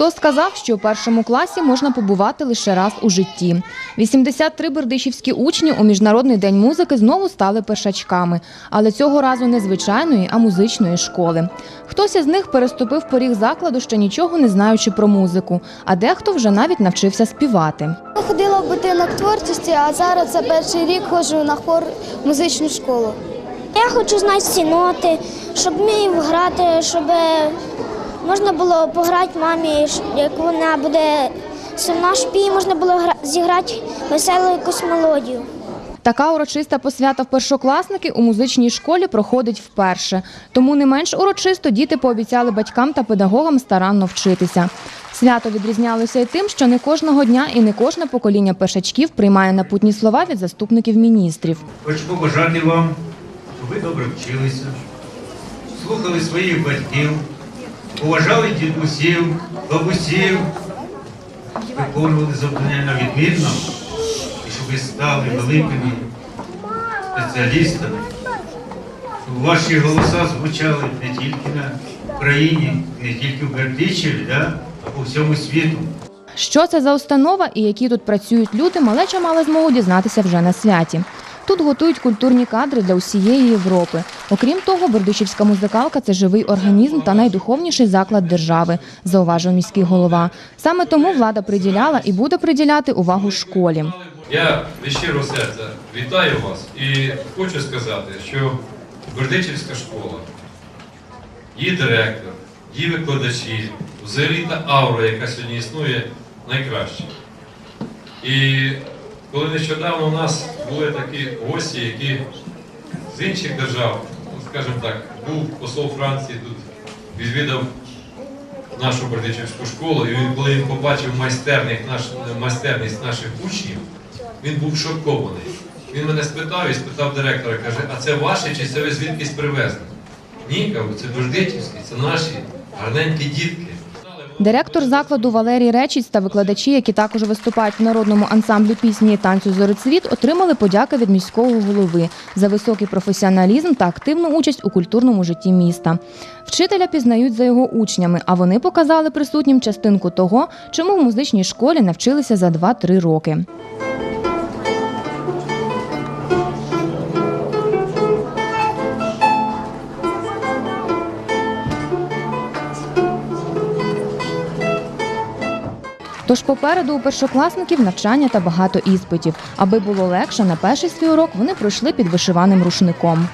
Хто сказав, що у першому класі можна побувати лише раз у житті? 83 бердичівські учні у Міжнародний день музики знову стали першачками, але цього разу не звичайної, а музичної школи. Хтось із них переступив поріг закладу, ще нічого не знаючи про музику, а дехто вже навіть навчився співати. Я ходила в будинок творчості, а зараз за перший рік ходжу на хор музичну школу. Я хочу знати всі ноти, щоб вмів грати, щоб можна було пограти мамі, як вона буде сумна шпі, можна було гра- зіграти веселу якусь мелодію. Така урочиста посвята в першокласники у музичній школі проходить вперше. Тому не менш урочисто діти пообіцяли батькам та педагогам старанно вчитися. Свято відрізнялося й тим, що не кожного дня і не кожне покоління першачків приймає напутні слова від заступників міністрів. Хочу побажати вам, щоб ви добре вчилися, слухали своїх батьків, поважали дідусів, бабусів, виконували завдання на відмінно, і щоб ви стали великими спеціалістами, щоб ваші голоса звучали не тільки на Україні, не тільки в Бердичеві, а по всьому світу. Що це за установа і які тут працюють люди, малеча мала змогу дізнатися вже на святі. Тут готують культурні кадри для усієї Європи. Окрім того, Бердичівська музикалка це живий організм та найдуховніший заклад держави, зауважив міський голова. Саме тому влада приділяла і буде приділяти увагу школі. Я від щирого серця вітаю вас і хочу сказати, що Бердичівська школа, її директор, її викладачі, взагалі та аура, яка сьогодні існує, найкраща. І коли нещодавно у нас були такі гості, які з інших держав, ну, скажімо так, був посол Франції тут, відвідав нашу Бердичівську школу, і він, коли він побачив майстерність, наш, майстерність наших учнів, він був шокований. Він мене спитав і спитав директора, каже, а це ваше чи це ви звідкись привезли? Ні, кажу, це Бердичівські, це наші гарненькі дітки. Директор закладу Валерій Речіць та викладачі, які також виступають в народному ансамблі пісні і танцю «Зорицвіт», отримали подяки від міського голови за високий професіоналізм та активну участь у культурному житті міста. Вчителя пізнають за його учнями, а вони показали присутнім частинку того, чому в музичній школі навчилися за 2-3 роки. Тож попереду у першокласників навчання та багато іспитів. Аби було легше, на перший свій урок вони пройшли під вишиваним рушником.